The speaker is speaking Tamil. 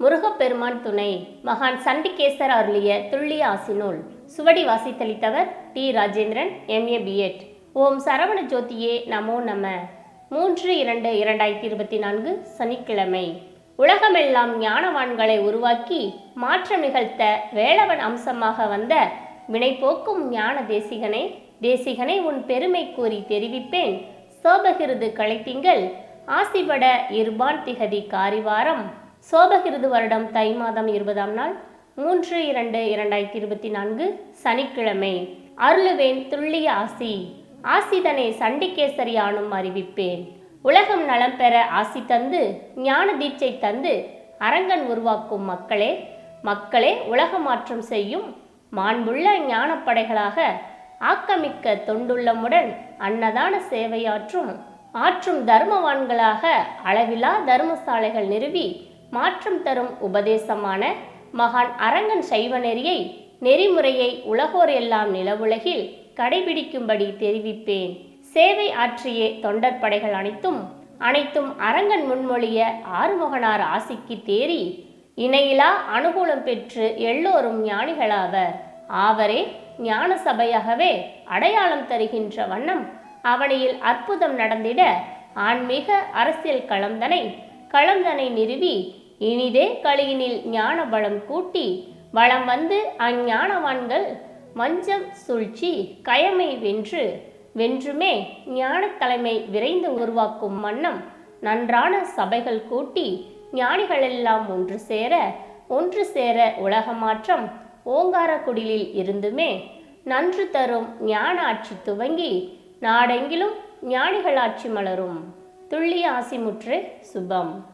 முருகப்பெருமான் துணை. மகான் சண்டிகேசர் அருளிய துள்ளிய ஆசினூல் சுவடி வாசித்தளித்தவர் டி. ராஜேந்திரன் எம்ஏ பிஎட் ஓம் சரவண ஜோதியே நமோ நம. மூன்று இரண்டு இரண்டாயிரத்தி இருபத்தி நான்கு சனிக்கிழமை. உலகமெல்லாம் ஞானவான்களை உருவாக்கி மாற்றம் நிகழ்த்த வேளவன் அம்சமாக வந்த வினைபோக்கும் ஞான தேசிகனை தேசிகனை உன் பெருமை கூறி தெரிவிப்பேன். சோபகிருது களைத்திங்கள் ஆசிபட இருபான் திகதி காரிவாரம். சோபகிருது வருடம் தை மாதம் இருபதாம் நாள் மூன்று இரண்டு இரண்டாயிரத்தி இருபத்தி நான்கு சனிக்கிழமை. அருளுவேன் துள்ளிய ஆசி ஆசிதனை சண்டிகேசரியானும் அறிவிப்பேன். உலகம் நலம் பெற ஆசி தந்து ஞான தீட்சை தந்து அரங்கன் உருவாக்கும் மக்களே மக்களே உலக மாற்றம் செய்யும் மாண்புள்ள ஞானப்படைகளாக ஆக்கமிக்க தொண்டுள்ளமுடன் அன்னதான சேவையாற்றும் ஆற்றும் தர்மவான்களாக அளவிலா தர்மசாலைகள் நிறுவி மாற்றம் தரும் உபதேசமான மகான் அரங்கன் சைவ நெறியை நெறிமுறையை உலகோர் எல்லாம் நிலவுலகில் கடைபிடிக்கும்படி தெரிவிப்பேன். சேவை ஆற்றிய தொண்டர் படைகள் அனைத்தும் அனைத்தும் அரங்கன் முன்மொழிய ஆறுமுகனார் ஆசிக்கு தேறி இணையிலா அனுகூலம் பெற்று எல்லோரும் ஞானிகளாவர். ஆவரே ஞான சபையாகவே அடையாளம் தருகின்ற வண்ணம் அவனியில் அற்புதம் நடந்திட ஆன்மீக அரசியல் களந்தனை களந்தனை நிறுவி இனிதே களியினில் ஞான பலம் கூட்டி வளம் வந்து அஞ்ஞானவான்கள் மஞ்சம் சூழ்ச்சி கயமை வென்று வென்றுமே ஞானத் தலைமை விரைந்து உருவாக்கும் வண்ணம் நன்றான சபைகள் கூட்டி ஞானிகளெல்லாம் ஒன்று சேர ஒன்று சேர உலக மாற்றம் ஓங்கார குடிலில் இருந்துமே நன்று தரும் ஞான ஆட்சி துவங்கி நாடெங்கிலும் ஞானிகள் ஆட்சி மலரும். துள்ளிய ஆசிமுற்று சுபம்.